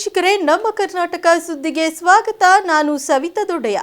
ವೀಕ್ಷಕರೇ, ನಮ್ಮ ಕರ್ನಾಟಕ ಸುದ್ದಿಗೆ ಸ್ವಾಗತ. ನಾನು ಸವಿತಾ ದೊಡ್ಡಯ್ಯ.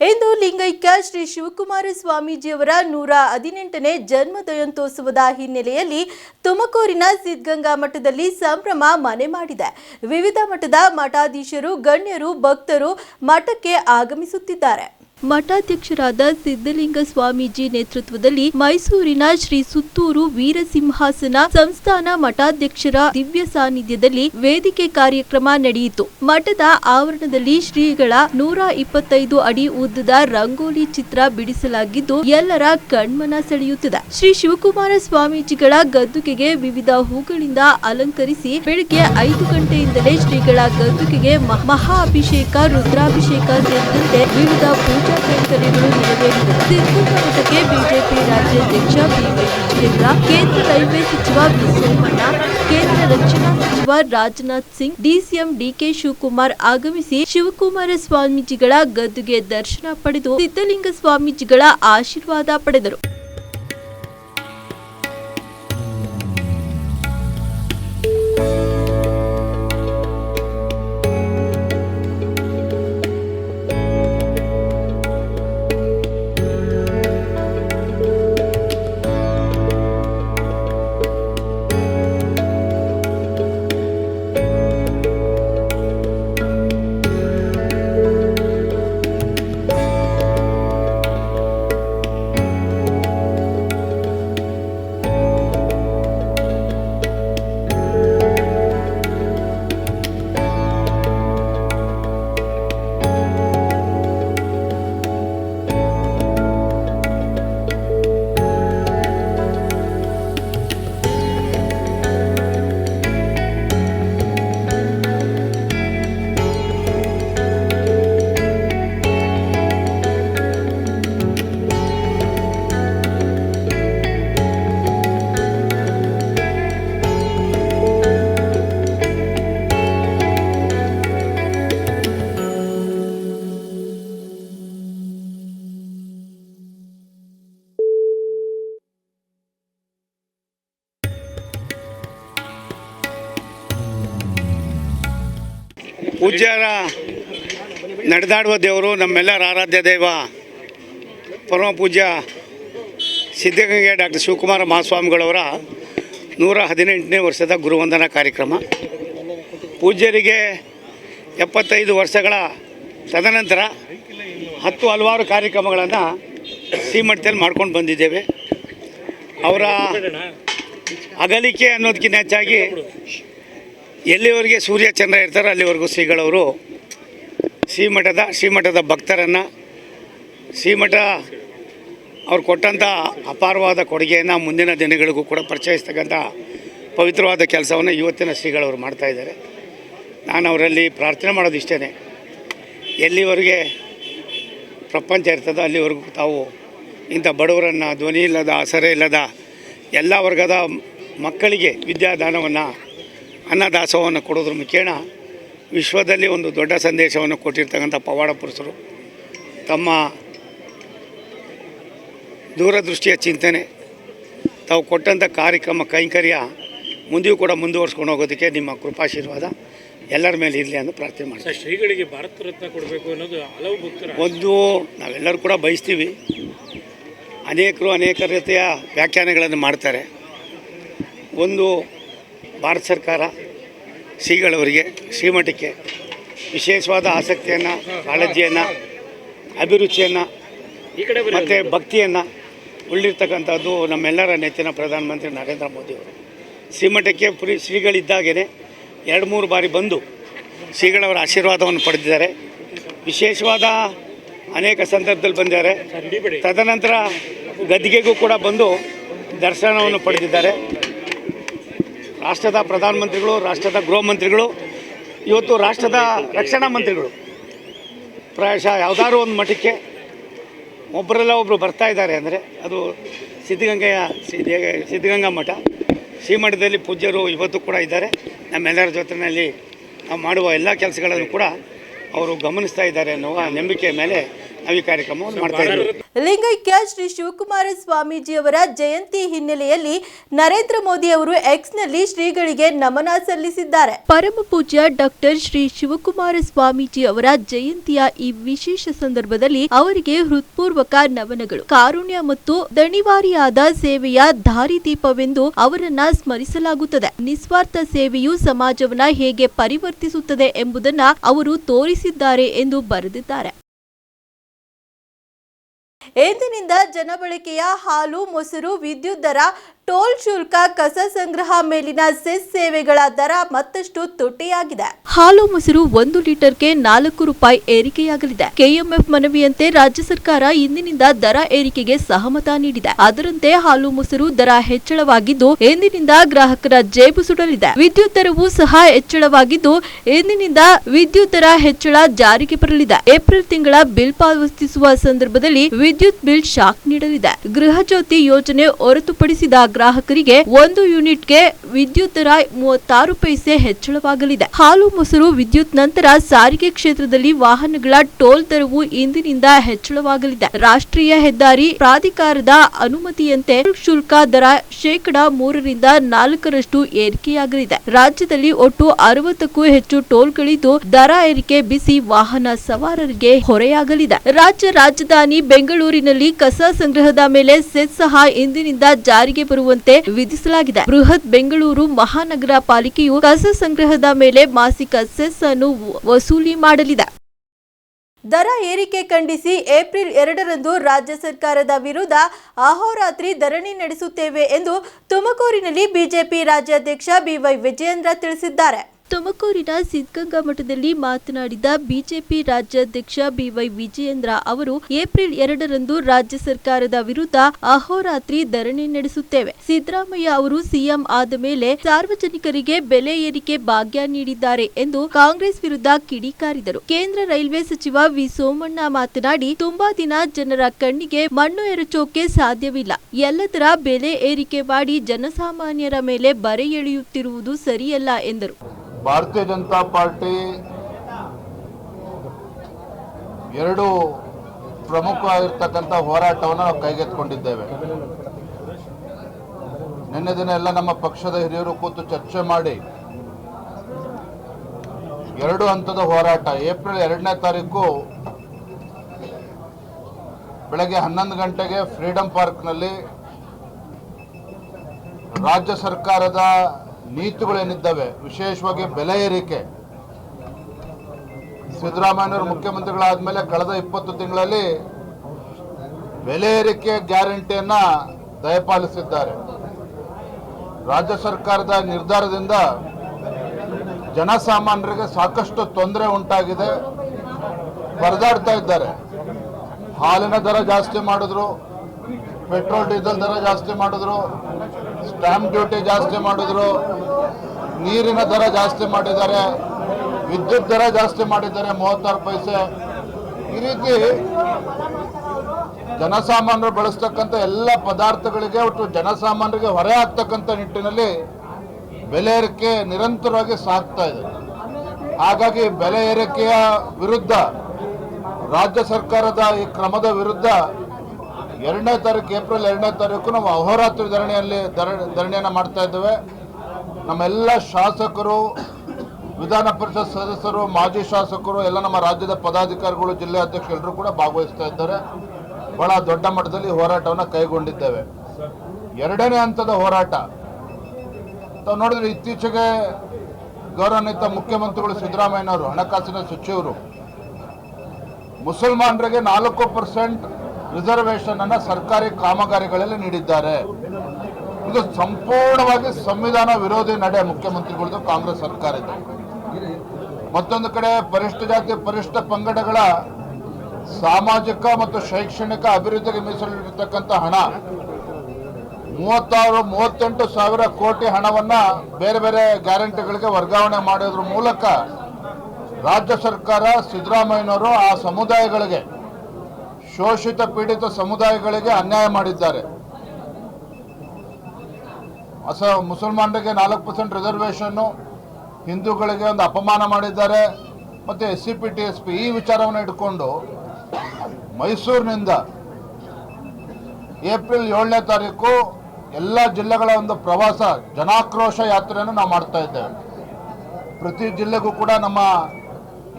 ಇಂದು ಲಿಂಗೈಕ್ಯ ಶ್ರೀ ಶಿವಕುಮಾರ ಸ್ವಾಮೀಜಿಯವರ ನೂರ ಹದಿನೆಂಟನೇ ಜನ್ಮ ಜಯಂತ್ಯೋತ್ಸವದ ಹಿನ್ನೆಲೆಯಲ್ಲಿ ತುಮಕೂರಿನ ಸಿದ್ಧಗಂಗಾ ಮಠದಲ್ಲಿ ಸಂಭ್ರಮ ಮನೆ ಮಾಡಿದೆ. ವಿವಿಧ ಮಠದ ಮಠಾಧೀಶರು, ಗಣ್ಯರು, ಭಕ್ತರು ಮಠಕ್ಕೆ ಆಗಮಿಸುತ್ತಿದ್ದಾರೆ. ಮಠಾಧ್ಯಕ್ಷರಾದ ಸಿದ್ದಲಿಂಗ ಸ್ವಾಮೀಜಿ ನೇತೃತ್ವದಲ್ಲಿ ಮೈಸೂರಿನ ಶ್ರೀ ಸುತ್ತೂರು ವೀರಸಿಂಹಾಸನ ಸಂಸ್ಥಾನ ಮಠಾಧ್ಯಕ್ಷರ ದಿವ್ಯ ಸಾನ್ನಿಧ್ಯದಲ್ಲಿ ವೇದಿಕೆ ಕಾರ್ಯಕ್ರಮ ನಡೆಯಿತು. ಮಠದ ಆವರಣದಲ್ಲಿ ಶ್ರೀಗಳ ನೂರ ಇಪ್ಪತ್ತೈದು ಅಡಿ ಉದ್ದದ ರಂಗೋಲಿ ಚಿತ್ರ ಬಿಡಿಸಲಾಗಿದ್ದು, ಎಲ್ಲರ ಕಣ್ಮನ ಸೆಳೆಯುತ್ತಿದೆ. ಶ್ರೀ ಶಿವಕುಮಾರ ಸ್ವಾಮೀಜಿಗಳ ಗದ್ದುಗೆಗೆ ವಿವಿಧ ಹೂಗಳಿಂದ ಅಲಂಕರಿಸಿ, ಬೆಳಗ್ಗೆ ಐದು ಗಂಟೆಯಿಂದಲೇ ಶ್ರೀಗಳ ಗದ್ದುಗೆಗೆ ಮಹಾ ಅಭಿಷೇಕ, ರುದ್ರಾಭಿಷೇಕ ಸೇರಿದಂತೆ ವಿವಿಧ ಪೂಜಾ ನೆರವೇರಿದವು ಸಿದ್ಧಗಂಗಾ ಮಠಕ್ಕೆ ಬಿಜೆಪಿ ರಾಜ್ಯಾಧ್ಯಕ್ಷ ವಿಜಯೇಂದ್ರ ಕೇಂದ್ರ ರೈಲ್ವೆ ಸಚಿವ ವಿ ಸೋಮಣ್ಣ, ಕೇಂದ್ರ ರಕ್ಷಣಾ ಸಚಿವ ರಾಜನಾಥ್ ಸಿಂಗ್, ಡಿಸಿಎಂ ಡಿಕೆ ಶಿವಕುಮಾರ್ ಆಗಮಿಸಿ ಶಿವಕುಮಾರ ಸ್ವಾಮೀಜಿಗಳ ಗದ್ದುಗೆ ದರ್ಶನ ಪಡೆದು ಸಿದ್ದಲಿಂಗ ಸ್ವಾಮೀಜಿಗಳ ಆಶೀರ್ವಾದ ಪಡೆದರು. ಪೂಜ್ಯರ ನಡೆದಾಡುವ ದೇವರು ನಮ್ಮೆಲ್ಲರ ಆರಾಧ್ಯ ದೈವ. ಪರಮ ಪೂಜ್ಯ ಸಿದ್ಧಗಂಗೆ ಡಾಕ್ಟರ್ ಶಿವಕುಮಾರ ಮಹಾಸ್ವಾಮಿಗಳವರ ನೂರ ಹದಿನೆಂಟನೇ ವರ್ಷದ ಗುರುವಂದನಾ ಕಾರ್ಯಕ್ರಮ. ಪೂಜ್ಯರಿಗೆ ಎಪ್ಪತ್ತೈದು ವರ್ಷಗಳ ತದನಂತರ ಹತ್ತು ಹಲವಾರು ಕಾರ್ಯಕ್ರಮಗಳನ್ನು ಶ್ರೀಮಠದಲ್ಲಿ ಮಾಡ್ಕೊಂಡು ಬಂದಿದ್ದೇವೆ. ಅವರ ಅಗಲಿಕೆ ಅನ್ನೋದಕ್ಕಿಂತ ಹೆಚ್ಚಾಗಿ ಎಲ್ಲಿವರೆಗೆ ಸೂರ್ಯ ಚಂದ್ರ ಇರ್ತಾರೋ ಅಲ್ಲಿವರೆಗೂ ಶ್ರೀಗಳವರು ಶ್ರೀಮಠದ ಶ್ರೀಮಠದ ಭಕ್ತರನ್ನು ಶ್ರೀಮಠ ಅವ್ರು ಕೊಟ್ಟಂಥ ಅಪಾರವಾದ ಕೊಡುಗೆಯನ್ನು ಮುಂದಿನ ದಿನಗಳಿಗೂ ಕೂಡ ಪರಿಚಯಿಸ್ತಕ್ಕಂಥ ಪವಿತ್ರವಾದ ಕೆಲಸವನ್ನು ಇವತ್ತಿನ ಶ್ರೀಗಳವರು ಮಾಡ್ತಾಯಿದ್ದಾರೆ ನಾನು ಅವರಲ್ಲಿ ಪ್ರಾರ್ಥನೆ ಮಾಡೋದು ಇಷ್ಟೇ ಎಲ್ಲಿವರೆಗೆ ಪ್ರಪಂಚ ಇರ್ತದೋ ಅಲ್ಲಿವರೆಗೂ ತಾವು ಇಂಥ ಬಡವರನ್ನು ಧ್ವನಿ ಇಲ್ಲದ ಆಸರೆ ಇಲ್ಲದ ಎಲ್ಲ ವರ್ಗದ ಮಕ್ಕಳಿಗೆ ವಿದ್ಯಾದಾನವನ್ನು ಅನ್ನದಾಸೋಹವನ್ನು ಕೊಡೋದ್ರ ಮುಖೇನ ವಿಶ್ವದಲ್ಲಿ ಒಂದು ದೊಡ್ಡ ಸಂದೇಶವನ್ನು ಕೊಟ್ಟಿರ್ತಕ್ಕಂಥ ಪವಾಡ ಪುರುಷರು. ತಮ್ಮ ದೂರದೃಷ್ಟಿಯ ಚಿಂತನೆ ತಾವು ಕೊಟ್ಟಂಥ ಕಾರ್ಯಕ್ರಮ ಕೈಂಕರ್ಯ ಮುಂದೆಯೂ ಕೂಡ ಮುಂದುವರ್ಸ್ಕೊಂಡು ಹೋಗೋದಕ್ಕೆ ನಿಮ್ಮ ಕೃಪಾಶೀರ್ವಾದ ಎಲ್ಲರ ಮೇಲೆ ಇರಲಿ ಅಂತ ಪ್ರಾರ್ಥನೆ ಮಾಡ್ತೀನಿ ಸರ್ ಶ್ರೀಗಳಿಗೆ ಭಾರತ ರತ್ನ ಕೊಡಬೇಕು ಅನ್ನೋದು ಹಲವು ಭಕ್ತರು ಒಂದು ನಾವೆಲ್ಲರೂ ಕೂಡ ಬಯಸ್ತೀವಿ. ಅನೇಕರು ಅನೇಕ ರೀತಿಯ ವ್ಯಾಖ್ಯಾನಗಳನ್ನು ಮಾಡ್ತಾರೆ. ಒಂದು ಭಾರತ ಸರ್ಕಾರ ಶ್ರೀಗಳವರಿಗೆ ಶ್ರೀಮಠಕ್ಕೆ ವಿಶೇಷವಾದ ಆಸಕ್ತಿಯನ್ನು ಕಾಳಜಿಯನ್ನು ಅಭಿರುಚಿಯನ್ನು. ಮತ್ತು ಭಕ್ತಿಯನ್ನು ಉಳ್ಳಿರ್ತಕ್ಕಂಥದ್ದು ನಮ್ಮೆಲ್ಲರ ನೆಚ್ಚಿನ ಪ್ರಧಾನಮಂತ್ರಿ ನರೇಂದ್ರ ಮೋದಿಯವರು ಶ್ರೀಮಠಕ್ಕೆ ಪುರಿ ಶ್ರೀಗಳಿದ್ದಾಗೇ ಎರಡು ಮೂರು ಬಾರಿ ಬಂದು ಶ್ರೀಗಳವರ ಆಶೀರ್ವಾದವನ್ನು ಪಡೆದಿದ್ದಾರೆ. ವಿಶೇಷವಾದ ಅನೇಕ ಸಂದರ್ಭದಲ್ಲಿ ಬಂದಿದ್ದಾರೆ. ತದನಂತರ ಗದ್ದಿಗೆಗೂ ಕೂಡ ಬಂದು ದರ್ಶನವನ್ನು ಪಡೆದಿದ್ದಾರೆ. ರಾಷ್ಟ್ರದ ಪ್ರಧಾನಮಂತ್ರಿಗಳು, ರಾಷ್ಟ್ರದ ಗೃಹ ಮಂತ್ರಿಗಳು, ಇವತ್ತು ರಾಷ್ಟ್ರದ ರಕ್ಷಣಾ ಮಂತ್ರಿಗಳು. ಪ್ರಾಯಶಃ ಯಾವುದಾದ್ರು ಒಂದು ಮಠಕ್ಕೆ ಒಬ್ಬರೆಲ್ಲ ಒಬ್ಬರು ಬರ್ತಾ ಇದ್ದಾರೆ ಅಂದರೆ ಅದು ಸಿದ್ಧಗಂಗೆಯ ಸಿದ್ಧ, ಸಿದ್ಧಗಂಗಾ ಮಠ. ಶ್ರೀಮಠದಲ್ಲಿ ಪೂಜ್ಯರು ಇವತ್ತು ಕೂಡ ಇದ್ದಾರೆ. ನಮ್ಮೆಲ್ಲರ ಜೊತೆಯಲ್ಲಿ ನಾವು ಮಾಡುವ ಎಲ್ಲ ಕೆಲಸಗಳನ್ನು ಕೂಡ ಅವರು ಗಮನಿಸ್ತಾ ಇದ್ದಾರೆ ಅನ್ನುವ ನಂಬಿಕೆ ಮೇಲೆ ನಾವು ಈ ಕಾರ್ಯಕ್ರಮವನ್ನು ಮಾಡ್ತಾ ಇದ್ದೀವಿ. ಲಿಂಗೈಕ್ಯ ಶ್ರೀ ಶಿವಕುಮಾರ ಸ್ವಾಮೀಜಿಯವರ ಜಯಂತಿ ಹಿನ್ನೆಲೆಯಲ್ಲಿ ನರೇಂದ್ರ ಮೋದಿ ಅವರು ಎಕ್ಸ್ನಲ್ಲಿ ಶ್ರೀಗಳಿಗೆ ನಮನ ಸಲ್ಲಿಸಿದ್ದಾರೆ. ಪರಮ ಪೂಜ್ಯ ಡಾಕ್ಟರ್ ಶ್ರೀ ಶಿವಕುಮಾರ ಸ್ವಾಮೀಜಿ ಅವರ ಜಯಂತಿಯ ಈ ವಿಶೇಷ ಸಂದರ್ಭದಲ್ಲಿ ಅವರಿಗೆ ಹೃತ್ಪೂರ್ವಕ ನಮನಗಳು. ಕಾರುಣ್ಯ ಮತ್ತು ದಣಿವಾರಿಯಾದ ಸೇವೆಯ ದಾರಿದೀಪವೆಂದು ಅವರನ್ನ ಸ್ಮರಿಸಲಾಗುತ್ತದೆ. ನಿಸ್ವಾರ್ಥ ಸೇವೆಯು ಸಮಾಜವನ್ನ ಹೇಗೆ ಪರಿವರ್ತಿಸುತ್ತದೆ ಎಂಬುದನ್ನ ಅವರು ತೋರಿಸಿದ್ದಾರೆ ಎಂದು ಬರೆದಿದ್ದಾರೆ. ಎಂದಿನಿಂದ ಜನಬಳಕೆಯ ಹಾಲು, ಮೊಸರು, ವಿದ್ಯುತ್ ದರ, ಟೋಲ್ ಶುಲ್ಕ, ಕಸ ಸಂಗ್ರಹ ಮೇಲಿನ ಸೆಸ್ ಸೇವೆಗಳ ದರ ಮತ್ತಷ್ಟು ತುಟ್ಟಿಯಾಗಿದೆ. ಹಾಲು, ಮೊಸರು ಒಂದು ಲೀಟರ್ಗೆ ನಾಲ್ಕು ರೂಪಾಯಿ ಏರಿಕೆಯಾಗಲಿದೆ. ಕೆಎಂಎಫ್ ಮನವಿಯಂತೆ ರಾಜ್ಯ ಸರ್ಕಾರ ಇಂದಿನಿಂದ ದರ ಏರಿಕೆಗೆ ಸಹಮತ ನೀಡಿದೆ. ಅದರಂತೆ ಹಾಲು, ಮೊಸರು ದರ ಹೆಚ್ಚಳವಾಗಿದ್ದು, ಎಂದಿನಿಂದ ಗ್ರಾಹಕರ ಜೇಬು ಸುಡಲಿದೆ. ವಿದ್ಯುತ್ ದರವೂ ಸಹ ಹೆಚ್ಚಳವಾಗಿದ್ದು, ಎಂದಿನಿಂದ ವಿದ್ಯುತ್ ದರ ಹೆಚ್ಚಳ ಜಾರಿಗೆ ಬರಲಿದೆ. ಏಪ್ರಿಲ್ ತಿಂಗಳ ಬಿಲ್ ಪಾವತಿಸುವ ಸಂದರ್ಭದಲ್ಲಿ ವಿದ್ಯುತ್ ಬಿಲ್ ಶಾಕ್ ನೀಡಲಿದೆ. ಗೃಹ ಜ್ಯೋತಿ ಯೋಜನೆ ಹೊರತುಪಡಿಸಿದ ಗ್ರಾಹಕರಿಗೆ ಒಂದು ಯೂನಿಟ್ಗೆ ವಿದ್ಯುತ್ ದರ ಮೂವತ್ತಾರು ಪೈಸೆ ಹೆಚ್ಚಳವಾಗಲಿದೆ. ಹಾಲು, ಮೊಸರು, ವಿದ್ಯುತ್ ನಂತರ ಸಾರಿಗೆ ಕ್ಷೇತ್ರದಲ್ಲಿ ವಾಹನಗಳ ಟೋಲ್ ದರವು ಇಂದಿನಿಂದ ಹೆಚ್ಚಳವಾಗಲಿದೆ. ರಾಷ್ಟ್ರೀಯ ಹೆದ್ದಾರಿ ಪ್ರಾಧಿಕಾರದ ಅನುಮತಿಯಂತೆ ಶುಲ್ಕ ದರ ಶೇಕಡ ಮೂರರಿಂದ ನಾಲ್ಕರಷ್ಟು ಏರಿಕೆಯಾಗಲಿದೆ. ರಾಜ್ಯದಲ್ಲಿ ಒಟ್ಟು ಅರವತ್ತಕ್ಕೂ ಹೆಚ್ಚು ಟೋಲ್ಗಳಿದ್ದು ದರ ಏರಿಕೆ ಬಿಸಿ ವಾಹನ ಸವಾರರಿಗೆ ಹೊರೆಯಾಗಲಿದೆ. ರಾಜ್ಯ ರಾಜಧಾನಿ ಬೆಂಗಳೂರಿನಲ್ಲಿ ಕಸ ಸಂಗ್ರಹದ ಮೇಲೆ ಸೆಸ್ ಸಹ ಇಂದಿನಿಂದ ಜಾರಿಗೆ ಬರುವಂತೆ ವಿಧಿಸಲಾಗಿದೆ. ಬೃಹತ್ ಬೆಂಗಳೂರು ಮಹಾನಗರ ಪಾಲಿಕೆಯು ಕಸ ಸಂಗ್ರಹದ ಮೇಲೆ ಮಾಸಿಕ ಸೆಸ್ ಅನ್ನು ವಸೂಲಿ ಮಾಡಲಿದೆ. ದರ ಏರಿಕೆ ಖಂಡಿಸಿ ಏಪ್ರಿಲ್ ಎರಡರಂದು ರಾಜ್ಯ ಸರ್ಕಾರದ ವಿರುದ್ಧ ಅಹೋರಾತ್ರಿ ಧರಣಿ ನಡೆಸುತ್ತೇವೆ ಎಂದು ತುಮಕೂರಿನಲ್ಲಿ ಬಿಜೆಪಿ ರಾಜ್ಯಾಧ್ಯಕ್ಷ ಬಿವೈ ವಿಜಯೇಂದ್ರ ತಿಳಿಸಿದ್ದಾರೆ. ತುಮಕೂರಿನ ಸಿದ್ಧಗಂಗಾ ಮಠದಲ್ಲಿ ಮಾತನಾಡಿದ ಬಿಜೆಪಿ ರಾಜ್ಯಾಧ್ಯಕ್ಷ ಬಿವೈ ವಿಜಯೇಂದ್ರ ಅವರು, ಏಪ್ರಿಲ್ ಎರಡರಂದು ರಾಜ್ಯ ಸರ್ಕಾರದ ವಿರುದ್ಧ ಅಹೋರಾತ್ರಿ ಧರಣಿ ನಡೆಸುತ್ತೇವೆ. ಸಿದ್ದರಾಮಯ್ಯ ಅವರು ಸಿಎಂ ಆದ ಮೇಲೆ ಸಾರ್ವಜನಿಕರಿಗೆ ಬೆಲೆ ಏರಿಕೆ ಭಾಗ್ಯ ನೀಡಿದ್ದಾರೆ ಎಂದು ಕಾಂಗ್ರೆಸ್ ವಿರುದ್ಧ ಕಿಡಿಕಾರಿದರು ಕೇಂದ್ರ ರೈಲ್ವೆ ಸಚಿವ ವಿ ಸೋಮಣ್ಣ ಮಾತನಾಡಿ, ತುಂಬಾ ದಿನ ಜನರ ಕಣ್ಣಿಗೆ ಮಣ್ಣು ಎರಚೋಕೆ ಸಾಧ್ಯವಿಲ್ಲ. ಎಲ್ಲದರ ಬೆಲೆ ಏರಿಕೆ ಮಾಡಿ ಜನಸಾಮಾನ್ಯರ ಮೇಲೆ ಬರೆ ಎಳೆಯುತ್ತಿರುವುದು ಸರಿಯಲ್ಲ ಎಂದರು. ಭಾರತೀಯ ಜನತಾ ಪಾರ್ಟಿ ಎರಡು ಪ್ರಮುಖವಾಗಿರ್ತಕ್ಕಂಥ ಹೋರಾಟವನ್ನು ನಾವು ಕೈಗೆತ್ತಿಕೊಂಡಿದ್ದೇವೆ. ನಿನ್ನೆ ದಿನ ಎಲ್ಲ ನಮ್ಮ ಪಕ್ಷದ ಹಿರಿಯರು ಕೂತು ಚರ್ಚೆ ಮಾಡಿ ಎರಡು ಹಂತದ ಹೋರಾಟ. ಏಪ್ರಿಲ್ ಎರಡನೇ ತಾರೀಕು ಬೆಳಗ್ಗೆ ಹನ್ನೊಂದು ಗಂಟೆಗೆ ಫ್ರೀಡಂ ಪಾರ್ಕ್ನಲ್ಲಿ ರಾಜ್ಯ ಸರ್ಕಾರದ ನೀತಿಗಳೇನಿದ್ದಾವೆ, ವಿಶೇಷವಾಗಿ ಬೆಲೆ ಏರಿಕೆ. ಸಿದ್ದರಾಮಯ್ಯವರು ಮುಖ್ಯಮಂತ್ರಿಗಳಾದ ಮೇಲೆ ಕಳೆದ ಇಪ್ಪತ್ತು ತಿಂಗಳಲ್ಲಿ ಬೆಲೆ ಏರಿಕೆ ಗ್ಯಾರಂಟಿಯನ್ನ ದಯಪಾಲಿಸಿದ್ದಾರೆ. ರಾಜ್ಯ ಸರ್ಕಾರದ ನಿರ್ಧಾರದಿಂದ ಜನಸಾಮಾನ್ಯರಿಗೆ ಸಾಕಷ್ಟು ತೊಂದರೆ ಉಂಟಾಗಿದೆ. ಪರದಾಡ್ತಾ ಇದ್ದಾರೆ. ಹಾಲಿನ ದರ ಜಾಸ್ತಿ ಮಾಡಿದ್ರು, ಪೆಟ್ರೋಲ್, ಡೀಸೆಲ್ ದರ ಜಾಸ್ತಿ ಮಾಡಿದ್ರು ಸ್ಟ್ಯಾಂಪ್ ಡ್ಯೂಟಿ ಜಾಸ್ತಿ ಮಾಡಿದ್ರು, ನೀರಿನ ದರ ಜಾಸ್ತಿ ಮಾಡಿದ್ದಾರೆ, ವಿದ್ಯುತ್ ದರ ಜಾಸ್ತಿ ಮಾಡಿದ್ದಾರೆ, ಮೂವತ್ತಾರು ಪೈಸೆ. ಈ ರೀತಿ ಜನಸಾಮಾನ್ಯರು ಬಳಸ್ತಕ್ಕಂಥ ಎಲ್ಲ ಪದಾರ್ಥಗಳಿಗೆ ಒಟ್ಟು ಜನಸಾಮಾನ್ಯರಿಗೆ ಹೊರೆ ಆಗ್ತಕ್ಕಂಥ ನಿಟ್ಟಿನಲ್ಲಿ ಬೆಲೆ ಏರಿಕೆ ನಿರಂತರವಾಗಿ ಸಾಗ್ತಾ ಇದೆ. ಹಾಗಾಗಿ ಬೆಲೆ ಏರಿಕೆಯ ವಿರುದ್ಧ ರಾಜ್ಯ ಸರ್ಕಾರದ ಈ ಕ್ರಮದ ವಿರುದ್ಧ ಎರಡನೇ ತಾರೀಕು, ಏಪ್ರಿಲ್ ಎರಡನೇ ತಾರೀಕು ನಾವು ಅಹೋರಾತ್ರಿ ಧರಣಿಯಲ್ಲಿ ಧರ, ಧರಣಿಯನ್ನು ಮಾಡ್ತಾ ಇದ್ದೇವೆ. ನಮ್ಮೆಲ್ಲ ಶಾಸಕರು, ವಿಧಾನ ಪರಿಷತ್ ಸದಸ್ಯರು, ಮಾಜಿ ಶಾಸಕರು, ಎಲ್ಲ ನಮ್ಮ ರಾಜ್ಯದ ಪದಾಧಿಕಾರಿಗಳು, ಜಿಲ್ಲೆ ಅಧ್ಯಕ್ಷರು ಎಲ್ಲರೂ ಕೂಡ ಭಾಗವಹಿಸ್ತಾ ಇದ್ದಾರೆ. ಬಹಳ ದೊಡ್ಡ ಮಟ್ಟದಲ್ಲಿ ಹೋರಾಟವನ್ನು ಕೈಗೊಂಡಿದ್ದೇವೆ. ಎರಡನೇ ಹಂತದ ಹೋರಾಟ. ತಾವು ನೋಡಿದ್ರೆ ಇತ್ತೀಚೆಗೆ ಗೌರವಾನ್ವಿತ ಮುಖ್ಯಮಂತ್ರಿಗಳು ಸಿದ್ದರಾಮಯ್ಯನವರು, ಹಣಕಾಸಿನ ಸಚಿವರು, ಮುಸಲ್ಮಾನರಿಗೆ ನಾಲ್ಕು ಪರ್ಸೆಂಟ್ ರಿಸರ್ವೇಶನ್ ಅನ್ನ ಸರ್ಕಾರಿ ಕಾಮಗಾರಿಗಳಲ್ಲಿ ನೀಡಿದ್ದಾರೆ. ಇದು ಸಂಪೂರ್ಣವಾಗಿ ಸಂವಿಧಾನ ವಿರೋಧಿ ನಡೆ ಮುಖ್ಯಮಂತ್ರಿಗಳದ್ದು ಕಾಂಗ್ರೆಸ್ ಸರ್ಕಾರದ ಮತ್ತೊಂದು ಕಡೆ ಪರಿಷ್ಠ ಜಾತಿ, ಪರಿಷ್ಠ ಪಂಗಡಗಳ ಸಾಮಾಜಿಕ ಮತ್ತು ಶೈಕ್ಷಣಿಕ ಅಭಿವೃದ್ಧಿಗೆ ಮೀಸಲಿಟ್ಟಿರ್ತಕ್ಕಂಥ ಹಣ, ಮೂವತ್ತಾರು, ಮೂವತ್ತೆಂಟು ಸಾವಿರ ಕೋಟಿ ಹಣವನ್ನ ಬೇರೆ ಬೇರೆ ಗ್ಯಾರಂಟಿಗಳಿಗೆ ವರ್ಗಾವಣೆ ಮಾಡೋದ್ರ ಮೂಲಕ ರಾಜ್ಯ ಸರ್ಕಾರ ಸಿದ್ದರಾಮಯ್ಯನವರು ಆ ಸಮುದಾಯಗಳಿಗೆ ಶೋಷಿತ ಪೀಡಿತ ಸಮುದಾಯಗಳಿಗೆ ಅನ್ಯಾಯ ಮಾಡಿದ್ದಾರೆ. ಅಸ ಮುಸಲ್ಮಾನರಿಗೆ ನಾಲ್ಕು ಪರ್ಸೆಂಟ್ ರಿಸರ್ವೇಷನ್ನು ಹಿಂದೂಗಳಿಗೆ ಒಂದು ಅಪಮಾನ ಮಾಡಿದ್ದಾರೆ. ಮತ್ತು S C P T S P ಈ ವಿಚಾರವನ್ನು ಇಟ್ಕೊಂಡು ಮೈಸೂರಿನಿಂದ ಏಪ್ರಿಲ್ ಏಳನೇ ತಾರೀಕು ಎಲ್ಲ ಜಿಲ್ಲೆಗಳ ಒಂದು ಪ್ರವಾಸ ಜನಾಕ್ರೋಶ ಯಾತ್ರೆಯನ್ನು ನಾವು ಮಾಡ್ತಾ ಇದ್ದೇವೆ. ಪ್ರತಿ ಜಿಲ್ಲೆಗೂ ಕೂಡ ನಮ್ಮ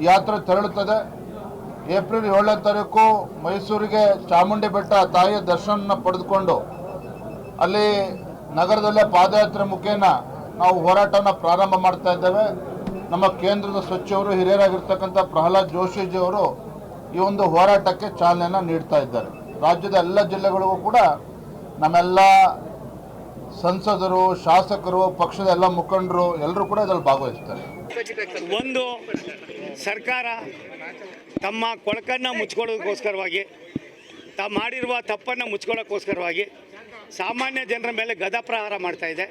ಯಾತ್ರೆ ತೆರಳುತ್ತದೆ. ಏಪ್ರಿಲ್ ಏಳನೇ ತಾರೀಕು ಮೈಸೂರಿಗೆ ಚಾಮುಂಡಿ ಬೆಟ್ಟ ತಾಯಿಯ ದರ್ಶನ ಪಡೆದುಕೊಂಡು ಅಲ್ಲಿ ನಗರದಲ್ಲೇ ಪಾದಯಾತ್ರೆ ಮುಖೇನ ನಾವು ಹೋರಾಟನ ಪ್ರಾರಂಭ ಮಾಡ್ತಾ ಇದ್ದೇವೆ. ನಮ್ಮ ಕೇಂದ್ರದ ಸಚಿವರು, ಹಿರಿಯರಾಗಿರ್ತಕ್ಕಂಥ ಪ್ರಹ್ಲಾದ್ ಜೋಶಿಜಿ ಅವರು ಈ ಒಂದು ಹೋರಾಟಕ್ಕೆ ಚಾಲನೆಯನ್ನು ನೀಡ್ತಾ ಇದ್ದಾರೆ. ರಾಜ್ಯದ ಎಲ್ಲ ಜಿಲ್ಲೆಗಳಿಗೂ ಕೂಡ ನಮ್ಮೆಲ್ಲ ಸಂಸದರು, ಶಾಸಕರು, ಪಕ್ಷದ ಎಲ್ಲ ಮುಖಂಡರು ಎಲ್ಲರೂ ಕೂಡ ಇದರಲ್ಲಿ ಭಾಗವಹಿಸ್ತಾರೆ. ಒಂದು ಸರ್ಕಾರ ತಮ್ಮ ಕೊಳಕನ್ನು ಮುಚ್ಕೊಳ್ಳೋದಕ್ಕೋಸ್ಕರವಾಗಿ ತಾವು ಮಾಡಿರುವ ತಪ್ಪನ್ನು ಮುಚ್ಕೊಳ್ಳೋಕ್ಕೋಸ್ಕರವಾಗಿ ಸಾಮಾನ್ಯ ಜನರ ಮೇಲೆ ಗದಪ್ರಹಾರ ಮಾಡ್ತಾ ಇದೆ.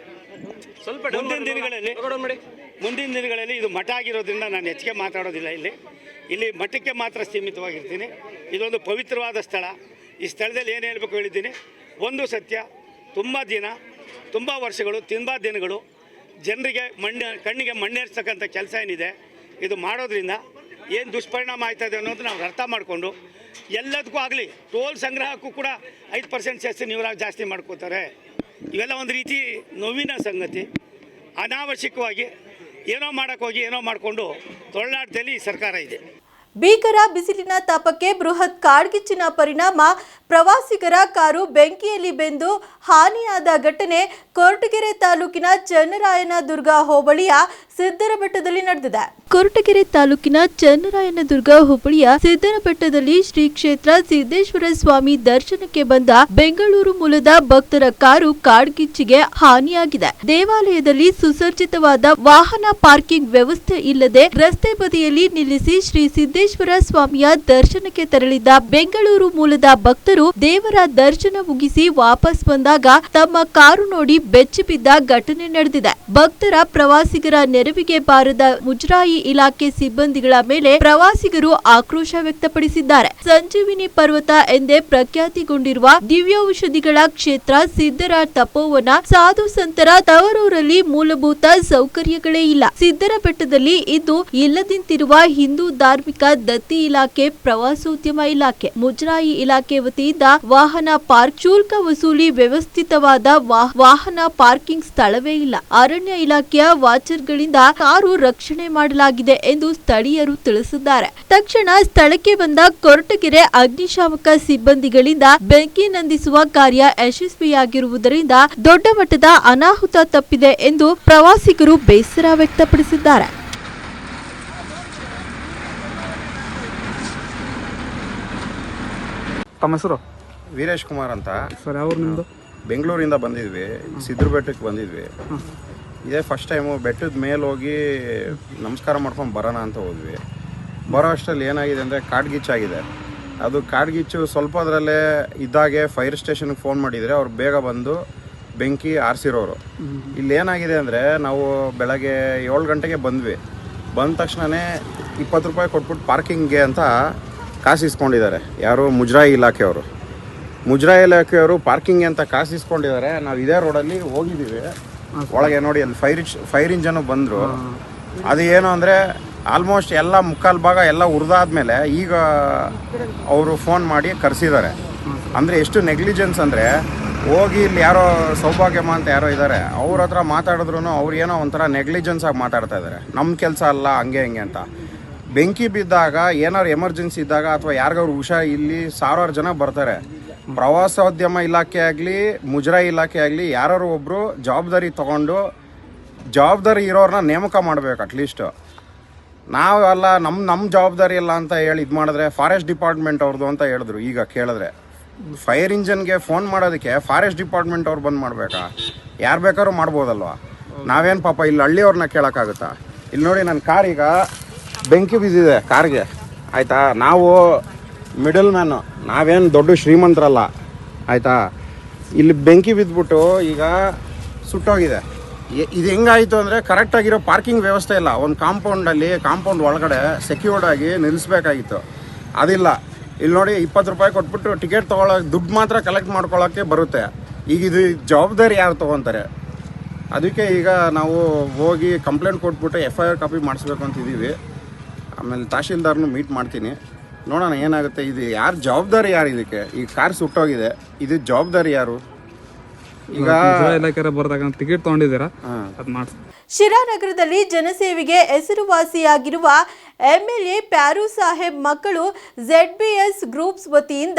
ಸ್ವಲ್ಪ ಮುಂದಿನ ದಿನಗಳಲ್ಲಿ ಮುಂದಿನ ದಿನಗಳಲ್ಲಿ ಇದು ಮಠ ಆಗಿರೋದ್ರಿಂದ ನಾನು ಹೆಚ್ಚಿಗೆ ಮಾತಾಡೋದಿಲ್ಲ ಇಲ್ಲಿ. ಇಲ್ಲಿ ಮಠಕ್ಕೆ ಮಾತ್ರ ಸೀಮಿತವಾಗಿರ್ತೀನಿ. ಇದೊಂದು ಪವಿತ್ರವಾದ ಸ್ಥಳ. ಈ ಸ್ಥಳದಲ್ಲಿ ಏನು ಹೇಳಬೇಕು ಹೇಳಿದ್ದೀನಿ. ಒಂದು ಸತ್ಯ ತುಂಬ ದಿನ ತುಂಬ ವರ್ಷಗಳು ತುಂಬ ದಿನಗಳು ಜನರಿಗೆ ಮಣ್ಣು ಕಣ್ಣಿಗೆ ಮಣ್ಣೇರಿಸ್ತಕ್ಕಂಥ ಕೆಲಸ ಏನಿದೆ ಇದು ಮಾಡೋದ್ರಿಂದ ಏನು ದುಷ್ಪರಿಣಾಮ ಆಯ್ತದೆ ಅನ್ನೋದು ನಾವು ಅರ್ಥ ಮಾಡಿಕೊಂಡು ಎಲ್ಲದಕ್ಕೂ ಆಗಲಿ, ಟೋಲ್ ಸಂಗ್ರಹಕ್ಕೂ ಕೂಡ ಐದು ಪರ್ಸೆಂಟ್ ಜಾಸ್ತಿ ನೀವರಾಗಿ ಜಾಸ್ತಿ ಮಾಡ್ಕೋತಾರೆ. ಇವೆಲ್ಲ ಒಂದು ರೀತಿ ನೋವಿನ ಸಂಗತಿ. ಅನಾವಶ್ಯಕವಾಗಿ ಏನೋ ಮಾಡೋಕ್ಕೋಗಿ ಏನೋ ಮಾಡಿಕೊಂಡು ತೊಳ್ಳಾಟದಲ್ಲಿ ಸರ್ಕಾರ ಇದೆ. ಭೀಕರ ಬಿಸಿಲಿನ ತಾಪಕ್ಕೆ ಬೃಹತ್ ಕಾಡ್ಗಿಚ್ಚಿನ ಪರಿಣಾಮ. ಪ್ರವಾಸಿಗರ ಕಾರು ಬೆಂಕಿಯಲ್ಲಿ ಬೆಂದು ಹಾನಿಯಾದ ಘಟನೆ ಕೊರಟಗೆರೆ ತಾಲೂಕಿನ ಚನ್ನರಾಯನದುರ್ಗ ಹೋಬಳಿಯ ಸಿದ್ದರಬೆಟ್ಟದಲ್ಲಿ ನಡೆದಿದೆ. ಕೊರಟಗೆರೆ ತಾಲೂಕಿನ ಚನ್ನರಾಯನದುರ್ಗ ಸಿದ್ದರ ಬೆಟ್ಟದಲ್ಲಿ ಶ್ರೀ ಕ್ಷೇತ್ರ ಸಿದ್ದೇಶ್ವರ ಸ್ವಾಮಿ ದರ್ಶನಕ್ಕೆ ಬಂದ ಬೆಂಗಳೂರು ಮೂಲದ ಭಕ್ತರ ಕಾರು ಕಾಡ್ಗಿಚ್ಚಿಗೆ ಹಾನಿಯಾಗಿದೆ. ದೇವಾಲಯದಲ್ಲಿ ಸುಸರ್ಜಿತವಾದ ವಾಹನ ಪಾರ್ಕಿಂಗ್ ವ್ಯವಸ್ಥೆ ಇಲ್ಲದೆ ರಸ್ತೆ ಬದಿಯಲ್ಲಿ ನಿಲ್ಲಿಸಿ ಶ್ರೀ ಸಿದ್ದೇಶ್ವರ ಸ್ವಾಮಿಯ ದರ್ಶನಕ್ಕೆ ತೆರಳಿದ್ದ ಬೆಂಗಳೂರು ಮೂಲದ ಭಕ್ತರು ದೇವರ ದರ್ಶನ ಮುಗಿಸಿ ವಾಪಸ್ ಬಂದಾಗ ತಮ್ಮ ಕಾರು ನೋಡಿ ಬೆಚ್ಚಿಬಿದ್ದ ಘಟನೆ ನಡೆದಿದೆ. ಭಕ್ತರ ಪ್ರವಾಸಿಗರ ನೆರವಿಗೆ ಬಾರದ ಮುಜರಾಯಿ ಇಲಾಖೆ ಸಿಬ್ಬಂದಿಗಳ ಮೇಲೆ ಪ್ರವಾಸಿಗರು ಆಕ್ರೋಶ ವ್ಯಕ್ತಪಡಿಸಿದ್ದಾರೆ. ಸಂಜೀವಿನಿ ಪರ್ವತ ಎಂದೇ ಪ್ರಖ್ಯಾತಿಗೊಂಡಿರುವ ದಿವ್ಯೌಷಧಿಗಳ ಕ್ಷೇತ್ರ ಸಿದ್ದರ ತಪೋವನ ಸಾಧು ಸಂತರ ತವರೂರಲ್ಲಿ ಮೂಲಭೂತ ಸೌಕರ್ಯಗಳೇ ಇಲ್ಲ. ಸಿದ್ದರ ಬೆಟ್ಟದಲ್ಲಿ ಇದು ಇಲ್ಲದಿಂತಿರುವ ಹಿಂದೂ ಧಾರ್ಮಿಕ ದತ್ತಿ ಇಲಾಖೆ ಪ್ರವಾಸೋದ್ಯಮ ಇಲಾಖೆ, ಮುಜರಾಯಿ ಇಲಾಖೆ ವತಿಯಿಂದ ವಾಹನ ಪಾರ್ಕ್ ಶುಲ್ಕ ವಸೂಲಿ ವ್ಯವಸ್ಥಿತವಾದ ವಾಹನ ಪಾರ್ಕಿಂಗ್ ಸ್ಥಳವೇ ಇಲ್ಲ. ಅರಣ್ಯ ಇಲಾಖೆಯ ವಾಚರ್ಗಳಿಂದ ಕಾರು ರಕ್ಷಣೆ ಮಾಡಲಾಗಿದೆ ಎಂದು ಸ್ಥಳೀಯರು ತಿಳಿಸಿದ್ದಾರೆ. ತಕ್ಷಣ ಸ್ಥಳಕ್ಕೆ ಬಂದ ಕೊರಟಗೆರೆ ಅಗ್ನಿಶಾಮಕ ಸಿಬ್ಬಂದಿಗಳಿಂದ ಬೆಂಕಿ ನಂದಿಸುವ ಕಾರ್ಯ ಯಶಸ್ವಿಯಾಗಿರುವುದರಿಂದ ದೊಡ್ಡ ಮಟ್ಟದ ಅನಾಹುತ ತಪ್ಪಿದೆ ಎಂದು ಪ್ರವಾಸಿಗರು ಬೇಸರ ವ್ಯಕ್ತಪಡಿಸಿದ್ದಾರೆ. ತಮ್ಮ ಹೆಸರು? ವೀರೇಶ್ ಕುಮಾರ್ ಅಂತ. ಸರ್ ಅವ್ರು ನಿಮ್ಮದು ಬೆಂಗಳೂರಿಂದ ಬಂದಿದ್ವಿ. ಸಿದ್ರಬೆಟ್ಟಕ್ಕೆ ಬಂದಿದ್ವಿ. ಇದೇ ಫಸ್ಟ್ ಟೈಮು ಬೆಟ್ಟದ ಮೇಲೆ ಹೋಗಿ ನಮಸ್ಕಾರ ಮಾಡ್ಕೊಂಡು ಬರೋಣ ಅಂತ ಹೋದ್ವಿ. ಬರೋ ಅಷ್ಟರಲ್ಲಿ ಏನಾಗಿದೆ ಅಂದರೆ ಕಾಡ್ಗಿಚ್ಚಾಗಿದೆ ಅದು ಕಾಡ್ಗಿಚ್ಚು ಸ್ವಲ್ಪ ಅದರಲ್ಲೇ ಇದ್ದಾಗೆ ಫೈರ್ ಸ್ಟೇಷನ್ಗೆ ಫೋನ್ ಮಾಡಿದರೆ ಅವ್ರು ಬೇಗ ಬಂದು ಬೆಂಕಿ ಆರಿಸಿರೋರು. ಇಲ್ಲಿ ಏನಾಗಿದೆ ಅಂದರೆ ನಾವು ಬೆಳಗ್ಗೆ ಏಳು ಗಂಟೆಗೆ ಬಂದ್ವಿ. ಬಂದ ತಕ್ಷಣವೇ ಇಪ್ಪತ್ತು ರೂಪಾಯಿ ಕೊಟ್ಬಿಟ್ಟು ಪಾರ್ಕಿಂಗ್ಗೆ ಅಂತ ಕಾಸು ಇಸ್ಕೊಂಡಿದ್ದಾರೆ. ಯಾರು? ಮುಜರಾಯಿ ಇಲಾಖೆಯವರು ಮುಜರಾಯಿ ಇಲಾಖೆಯವರು ಪಾರ್ಕಿಂಗ್ ಅಂತ ಕಾಸು ಇಸ್ಕೊಂಡಿದ್ದಾರೆ. ನಾವು ಇದೇ ರೋಡಲ್ಲಿ ಹೋಗಿದ್ದೀವಿ. ಒಳಗೆ ನೋಡಿ ಅಲ್ಲಿ ಫೈರ್ ಫೈರ್ ಇಂಜನು ಬಂದರು. ಅದು ಏನು ಅಂದರೆ ಆಲ್ಮೋಸ್ಟ್ ಎಲ್ಲ ಮುಕ್ಕಾಲು ಭಾಗ ಎಲ್ಲ ಉರಿದಾದ್ಮೇಲೆ ಈಗ ಅವರು ಫೋನ್ ಮಾಡಿ ಕರೆಸಿದ್ದಾರೆ. ಅಂದರೆ ಎಷ್ಟು ನೆಗ್ಲಿಜೆನ್ಸ್ ಅಂದರೆ ಹೋಗಿ ಇಲ್ಲಿ ಯಾರೋ ಸೌಭಾಗ್ಯಮ್ಮ ಅಂತ ಯಾರೋ ಇದ್ದಾರೆ ಅವ್ರ ಹತ್ರ ಮಾತಾಡಿದ್ರು ಅವ್ರು ಏನೋ ಒಂಥರ ನೆಗ್ಲಿಜೆನ್ಸ್ ಆಗಿ ಮಾತಾಡ್ತಾ ಇದ್ದಾರೆ ನಮ್ಮ ಕೆಲಸ ಅಲ್ಲ ಹಂಗೆ ಹಿಂಗೆ ಅಂತ. ಬೆಂಕಿ ಬಿದ್ದಾಗ ಏನಾದ್ರು ಎಮರ್ಜೆನ್ಸಿ ಇದ್ದಾಗ ಅಥವಾ ಯಾರಿಗಾದ್ರು ಹುಷಾರ್ ಇಲ್ಲಿ ಸಾವಿರಾರು ಜನ ಬರ್ತಾರೆ. ಪ್ರವಾಸೋದ್ಯಮ ಇಲಾಖೆ ಆಗಲಿ ಮುಜರಾಯಿ ಇಲಾಖೆ ಆಗಲಿ ಯಾರು ಒಬ್ಬರು ಜವಾಬ್ದಾರಿ ತೊಗೊಂಡು, ಜವಾಬ್ದಾರಿ ಇರೋರನ್ನ ನೇಮಕ ಮಾಡಬೇಕು ಅಟ್ಲೀಸ್ಟು ನಾವೆಲ್ಲ ನಮ್ಮ ನಮ್ಮ ಜವಾಬ್ದಾರಿ ಇಲ್ಲ ಅಂತ ಹೇಳಿ ಇದು ಮಾಡಿದ್ರೆ ಫಾರೆಸ್ಟ್ ಡಿಪಾರ್ಟ್ಮೆಂಟ್ ಅವ್ರದ್ದು ಅಂತ ಹೇಳಿದ್ರು, ಈಗ ಕೇಳಿದ್ರೆ. ಫೈರ್ ಇಂಜನ್ಗೆ ಫೋನ್ ಮಾಡೋದಕ್ಕೆ ಫಾರೆಸ್ಟ್ ಡಿಪಾರ್ಟ್ಮೆಂಟ್ ಅವ್ರು ಬಂದು ಮಾಡಬೇಕಾ? ಯಾರು ಬೇಕಾದ್ರೂ ಮಾಡ್ಬೋದಲ್ವಾ? ನಾವೇನು ಪಾಪ ಇಲ್ಲಿ ಹಳ್ಳಿಯವ್ರನ್ನ ಕೇಳೋಕ್ಕಾಗುತ್ತಾ? ಇಲ್ಲಿ ನೋಡಿ ನನ್ನ ಕಾರ್ ಈಗ ಬೆಂಕಿ ಬಿದ್ದಿದೆ ಕಾರ್ಗೆ. ಆಯಿತಾ? ನಾವು ಮಿಡಲ್ ಮ್ಯಾನು. ನಾವೇನು ದೊಡ್ಡ ಶ್ರೀಮಂತರಲ್ಲ. ಆಯಿತಾ? ಇಲ್ಲಿ ಬೆಂಕಿ ಬಿದ್ದುಬಿಟ್ಟು ಈಗ ಸುಟ್ಟೋಗಿದೆ. ಇದು ಹೆಂಗಾಯಿತು ಅಂದರೆ ಕರೆಕ್ಟಾಗಿರೋ ಪಾರ್ಕಿಂಗ್ ವ್ಯವಸ್ಥೆ ಇಲ್ಲ. ಒಂದು ಕಾಂಪೌಂಡಲ್ಲಿ ಕಾಂಪೌಂಡ್ ಒಳಗಡೆ ಸೆಕ್ಯೂರ್ಡ್ ಆಗಿ ನಿಲ್ಲಿಸ್ಬೇಕಾಗಿತ್ತು ಅದಿಲ್ಲ. ಇಲ್ಲಿ ನೋಡಿ ಇಪ್ಪತ್ತು ರೂಪಾಯಿ ಕೊಟ್ಬಿಟ್ಟು ಟಿಕೆಟ್ ತೊಗೊಳಕ್ಕೆ ದುಡ್ಡು ಮಾತ್ರ ಕಲೆಕ್ಟ್ ಮಾಡ್ಕೊಳ್ಳೋಕ್ಕೆ ಬರುತ್ತೆ. ಈಗ ಇದು ಜವಾಬ್ದಾರಿ ಯಾರು ತೊಗೊತಾರೆ? ಅದಕ್ಕೆ ಈಗ ನಾವು ಹೋಗಿ ಕಂಪ್ಲೇಂಟ್ ಕೊಟ್ಬಿಟ್ಟು ಎಫ್ ಐ ಆರ್ ಕಾಪಿ ಮಾಡಿಸ್ಬೇಕು ಅಂತಿದ್ದೀವಿ ಆಮೇಲೆ ತಹಶೀಲ್ದಾರ್ನು ಮೀಟ್ ಮಾಡ್ತೀನಿ. ನೋಡೋಣ ಏನಾಗುತ್ತೆ. ಇದು ಯಾರು ಜವಾಬ್ದಾರಿ ಯಾರು ಇದಕ್ಕೆ? ಈ ಕಾರ್ ಸುಟ್ಟೋಗಿದೆ. ಇದು ಜವಾಬ್ದಾರಿ ಯಾರು? ಈಗ ಇಲಾಖೆ ಬರ್ದಾಗ ಟಿಕೆಟ್ ತಗೊಂಡಿದ್ದೀರಾ? ಹಾಂ. ಅದು ಮಾಡಿಸಿ. ಶಿರಾನಗರದಲ್ಲಿ ಜನಸೇವೆಗೆ ಹೆಸರುವಾಸಿಯಾಗಿರುವ ಎಂಎಲ್ಎ ಪ್ಯಾರು ಸಾಹೇಬ್ ಮಕ್ಕಳು ಝೆಡ್ ಬಿ ಎಸ್ ಗ್ರೂಪ್ಸ್ ವತಿಯಿಂದ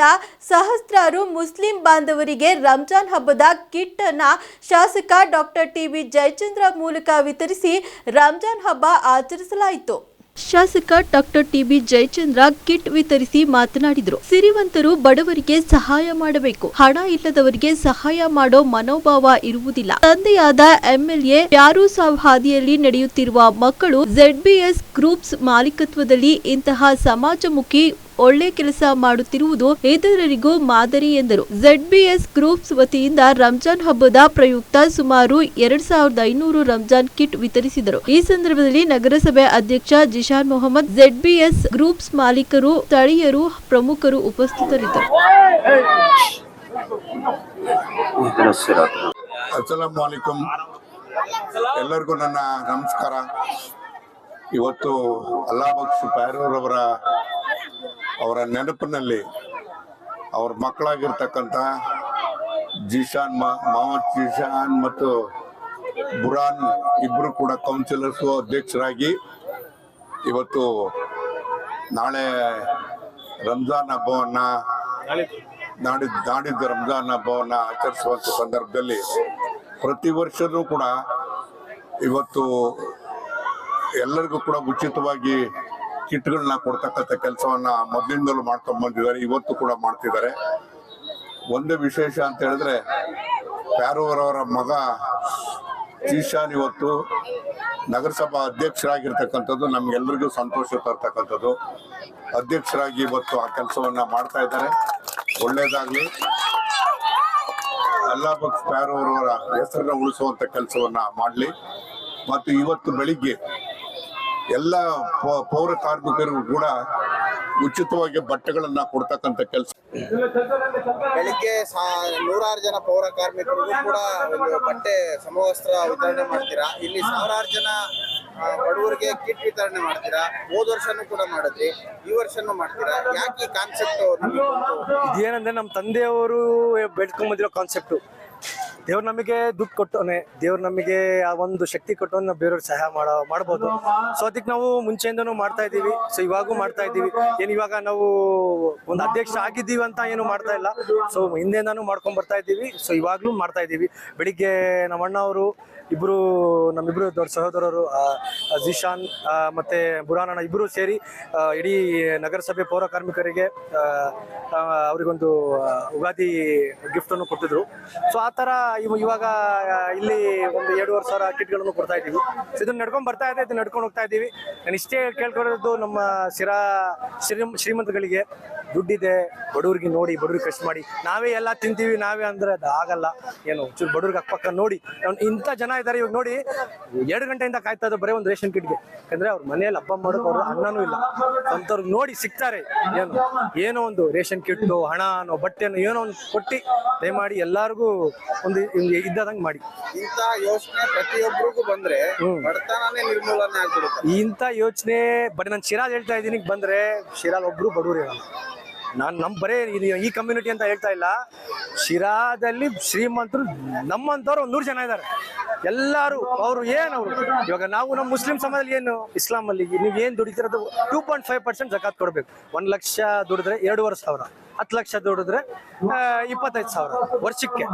ಸಹಸ್ರಾರು ಮುಸ್ಲಿಂ ಬಾಂಧವರಿಗೆ ರಂಜಾನ್ ಹಬ್ಬದ ಕಿಟ್ ಅನ್ನ ಶಾಸಕ ಡಾಕ್ಟರ್ ಟಿ ವಿ ಜಯಚಂದ್ರ ಮೂಲಕ ವಿತರಿಸಿ ರಂಜಾನ್ ಹಬ್ಬ ಆಚರಿಸಲಾಯಿತು. ಶಾಸಕ ಡಾಕ್ಟರ್ ಟಿಬಿ ಜಯಚಂದ್ರ ಕಿಟ್ ವಿತರಿಸಿ ಮಾತನಾಡಿದರು. ಸಿರಿವಂತರು ಬಡವರಿಗೆ ಸಹಾಯ ಮಾಡಬೇಕು. ಹಣ ಇಲ್ಲದವರಿಗೆ ಸಹಾಯ ಮಾಡೋ ಮನೋಭಾವ ಇರುವುದಿಲ್ಲ. ತಂದೆಯಾದ ಎಂಎಲ್ಎ ಯಾರು ಸಾವ್ ಹಾದಿಯಲ್ಲಿ ನಡೆಯುತ್ತಿರುವ ಮಕ್ಕಳು ಜೆಡ್ಬಿಎಸ್ ಗ್ರೂಪ್ಸ್ ಮಾಲೀಕತ್ವದಲ್ಲಿ ಇಂತಹ ಸಮಾಜಮುಖಿ ಒಳ್ಳೆ ಕೆಲಸ ಮಾಡುತ್ತಿರುವುದು ಇತರರಿಗೂ ಮಾದರಿ ಎಂದರು. ಜೆಡ್ಬಿಎಸ್ ಗ್ರೂಪ್ಸ್ ವತಿಯಿಂದ ರಂಜಾನ್ ಹಬ್ಬದ ಪ್ರಯುಕ್ತ ಸುಮಾರು ಎರಡ್ ಸಾವಿರದ ಐನೂರು ರಂಜಾನ್ ಕಿಟ್ ವಿತರಿಸಿದರು. ಈ ಸಂದರ್ಭದಲ್ಲಿ ನಗರಸಭೆ ಅಧ್ಯಕ್ಷ ಜಿಶಾನ್ ಮೊಹಮ್ಮದ್ ಜೆಡ್ಬಿಎಸ್ ಗ್ರೂಪ್ಸ್ ಮಾಲೀಕರು, ಸ್ಥಳೀಯರು, ಪ್ರಮುಖರು ಉಪಸ್ಥಿತರಿದ್ದರು. ಎಲ್ಲರಿಗೂ ನನ್ನ ನಮಸ್ಕಾರ. ಇವತ್ತು ಅಲ್ಲಾಬಕ್ಷು ಪ್ಯಾರೂರವರ ಅವರ ನೆನಪಿನಲ್ಲಿ ಅವ್ರ ಮಕ್ಕಳಾಗಿರ್ತಕ್ಕಂಥ ಜಿಶಾನ್ ಮೊಹಮ್ಮದ್ ಜಿಶಾನ್ ಮತ್ತು ಬುರಾನ್ ಇಬ್ಬರು ಕೂಡ ಕೌನ್ಸಿಲರ್ಸು ಅಧ್ಯಕ್ಷರಾಗಿ ಇವತ್ತು ನಾಳೆ ರಂಜಾನ್ ಹಬ್ಬವನ್ನು ನಾಡಿದ್ದು ನಾಡಿದ್ದು ರಂಜಾನ್ ಹಬ್ಬವನ್ನು ಆಚರಿಸುವಂಥ ಸಂದರ್ಭದಲ್ಲಿ ಪ್ರತಿ ವರ್ಷದೂ ಕೂಡ ಇವತ್ತು ಎಲ್ಲರಿಗೂ ಕೂಡ ಉಚಿತವಾಗಿ ಕಿಟ್ಗಳನ್ನ ಕೊಡ್ತಕ್ಕಂಥ ಕೆಲಸವನ್ನ ಮೊದಲಿಂದಲೂ ಮಾಡ್ಕೊಂಡ್ ಬಂದಿದ್ದಾರೆ, ಇವತ್ತು ಕೂಡ ಮಾಡ್ತಿದ್ದಾರೆ. ಒಂದು ವಿಶೇಷ ಅಂತ ಹೇಳಿದ್ರೆ, ಪ್ಯಾರೂರವರ ಮಗ ಈಶಾನ್ ಇವತ್ತು ನಗರಸಭಾ ಅಧ್ಯಕ್ಷರಾಗಿರ್ತಕ್ಕಂಥದ್ದು ನಮ್ಗೆಲ್ಲರಿಗೂ ಸಂತೋಷ ತರ್ತಕ್ಕಂಥದ್ದು. ಅಧ್ಯಕ್ಷರಾಗಿ ಇವತ್ತು ಆ ಕೆಲಸವನ್ನ ಮಾಡ್ತಾ ಇದ್ದಾರೆ. ಒಳ್ಳೇದಾಗ್ಲಿ. ಅಲ್ಲಾ ಪಕ್ಷ ಪ್ಯಾರೂರವರ ಹೆಸರನ್ನ ಉಳಿಸುವಂತ ಕೆಲಸವನ್ನ ಮಾಡಲಿ. ಮತ್ತು ಇವತ್ತು ಬೆಳಿಗ್ಗೆ ಎಲ್ಲ ಪ- ಪೌರ ಕಾರ್ಮಿಕರಿಗೂ ಕೂಡ ಉಚಿತವಾಗಿ ಬಟ್ಟೆಗಳನ್ನ ಕೊಡ್ತಕ್ಕಂಥ ಕೆಲಸ. ಬೆಳಿಗ್ಗೆ ಸಾ- ನೂರಾರು ಜನ ಪೌರ ಕಾರ್ಮಿಕರಿಗೂ ಕೂಡ ಒಂದು ಬಟ್ಟೆ ಸಮವಸ್ತ್ರ ವಿತರಣೆ ಮಾಡ್ತೀರಾ? ಇಲ್ಲಿ ಸಾವಿರಾರು ಜನ ಬಡವರಿಗೆ ಕಿಟ್ ವಿತರಣೆ ಮಾಡ್ತೀರಾ? ಹೋದ ವರ್ಷನೂ ಕೂಡ ಮಾಡಿದ್ರಿ ಈ ವರ್ಷನೂ ಮಾಡ್ತೀರಾ? ಯಾಕೆ ಈ ಕಾನ್ಸೆಪ್ಟ್ ಇದೇನಂದ್ರೆ ನಮ್ಮ ತಂದೆಯವರು ಬೆಳ್ಕೊಂಡ್ ಬಂದಿರೋ ಕಾನ್ಸೆಪ್ಟು ದೇವ್ರು ನಮಗೆ ದುಡ್ಡು ಕೊಟ್ಟವನೆ, ದೇವ್ರು ನಮಗೆ ಆ ಒಂದು ಶಕ್ತಿ ಕೊಟ್ಟವನ್ನ ನಾವು ಬೇರೆಯವ್ರಿಗೆ ಸಹಾಯ ಮಾಡೋ, ಮಾಡ್ಬೋದು. ಸೊ ಅದಕ್ಕೆ ನಾವು ಮುಂಚೆಯಿಂದನೂ ಮಾಡ್ತಾ ಇದ್ದೀವಿ. ಸೊ ಇವಾಗೂ ಮಾಡ್ತಾ ಇದ್ದೀವಿ. ಏನು ಇವಾಗ ನಾವು ಒಂದು ಅಧ್ಯಕ್ಷ ಆಗಿದ್ದೀವಿ ಅಂತ ಏನು ಮಾಡ್ತಾ ಇಲ್ಲ. ಸೊ ಹಿಂದೆಯಿಂದಾನು ಮಾಡ್ಕೊಂಡ್ ಬರ್ತಾ ಇದ್ದೀವಿ. ಸೊ ಇವಾಗಲೂ ಮಾಡ್ತಾ ಇದ್ದೀವಿ. ಬೆಳಿಗ್ಗೆ ನಮ್ಮ ಅಣ್ಣ ಅವರು, ಇಬ್ರು ನಮ್ಮಿಬ್ರು ದೊಡ್ಡ ಸಹೋದರರು ಜಿಶಾನ್ ಮತ್ತೆ ಬುರಾನಣ್ಣ ಇಬ್ರು ಸೇರಿ ಇಡೀ ನಗರಸಭೆ ಪೌರ ಕಾರ್ಮಿಕರಿಗೆ ಅವರಿಗೊಂದು ಉಗಾದಿ ಗಿಫ್ಟನ್ನು ಕೊಟ್ಟಿದ್ರು. ಸೊ ಆ ಇವ- ಇವಾಗ ಇಲ್ಲಿ ಒಂದು ಎರಡೂವರೆ ಸಾವಿರ ಕಿಟ್ಗಳನ್ನು ಕೊಡ್ತಾ ಇದ್ದೀವಿ. ಇದನ್ನ ನಡ್ಕೊಂಡ್ ಬರ್ತಾ ಇದೆ, ಇದನ್ನ ನಡ್ಕೊಂಡು ಹೋಗ್ತಾ ಇದ್ದೀವಿ. ನಾನು ಇಷ್ಟೇ ಕೇಳ್ಕೊಳ್ಳೋದು ನಮ್ಮ ಸಿರಾ ಶ್ರೀ ಶ್ರೀಮಂತಗಳಿಗೆ. ದುಡ್ಡಿದೆ, ಬಡವ್ರಿಗೆ ನೋಡಿ, ಬಡವ್ರಿಗೆ ಖರ್ಚು ಮಾಡಿ. ನಾವೇ ಎಲ್ಲ ತಿಂತೀವಿ, ನಾವೇ ಅಂದ್ರೆ ಅದು ಆಗಲ್ಲ. ಏನು ಚೂರು ಬಡವ್ರಿಗೆ ಅಕ್ಕಪಕ್ಕ ನೋಡಿ. ಇಂಥ ಜನ ಇದ್ದಾರೆ ಇವಾಗ ನೋಡಿ, ಎರಡು ಗಂಟೆಯಿಂದ ಕಾಯ್ತಾ ಇದ್ದಾರೆ ಬರೀ ಒಂದು ರೇಷನ್ ಕಿಟ್ಗೆ. ಯಾಕಂದ್ರೆ ಅವ್ರ ಮನೆಯಲ್ಲಿ ಹಬ್ಬ ಮಾಡೋಕೆ ಅವ್ರ ಅನ್ನನೂ ಇಲ್ಲ. ಅಂಥವ್ರಿಗೆ ನೋಡಿ ಸಿಗ್ತಾರೆ. ಏನು, ಏನೋ ಒಂದು ರೇಷನ್ ಕಿಟ್ಟು ಅನ್ನೋ ಬಟ್ಟೆ ಏನೋ ಒಂದು ಕೊಟ್ಟು, ದಯಮಾಡಿ ಎಲ್ಲರಿಗೂ ಒಂದು ಒಂದು ಇದ್ದದಂಗೆ ಮಾಡಿ. ಇಂಥ ಯೋಚನೆ ಪ್ರತಿಯೊಬ್ಬರಿಗೂ ಬಂದ್ರೆ ಬಡತನನೇ ನಿರ್ಮೂಲನೆ ಆಗ್ಬಿಡುತ್ತೆ. ಇಂಥ ಯೋಚನೆ ಬರೀ ನಾನು ಶಿರಾಜ್ ಹೇಳ್ತಾ ಇದ್ದೀನಿ ಬಂದ್ರೆ ಶಿರಾಲ್ ಒಬ್ರು ಬಡವರು ಇರಲ್ಲ. ನಾನು ನಮ್ಮ ಬರೇ ಇದು ಈ ಕಮ್ಯುನಿಟಿ ಅಂತ ಹೇಳ್ತಾ ಇಲ್ಲ. ಶಿರಾದಲ್ಲಿ ಶ್ರೀಮಂತರು ನಮ್ಮಂಥವ್ರು ಒಂದು ನೂರು ಜನ ಇದ್ದಾರೆ. ಎಲ್ಲರೂ ಅವರು ಏನು ಅವರು? ಇವಾಗ ನಾವು ನಮ್ಮ ಮುಸ್ಲಿಂ ಸಮಾಜದಲ್ಲಿ ಏನು ಇಸ್ಲಾಮಲ್ಲಿ ನೀವು ಏನು ದುಡಿತಿರೋದು? ಟೂ ಪಾಯಿಂಟ್ ಫೈವ್ ಪರ್ಸೆಂಟ್ ಜಕಾತ್ ಕೊಡಬೇಕು. ಒಂದು ಲಕ್ಷ ದುಡಿದ್ರೆ ಎರಡೂವರೆ ಸಾವಿರ. ಹತ್ತು ಲಕ್ಷ ದುಡಿದ್ರೆ ಇಪ್ಪತ್ತೈದು ಸಾವಿರ ವರ್ಷಕ್ಕೆ.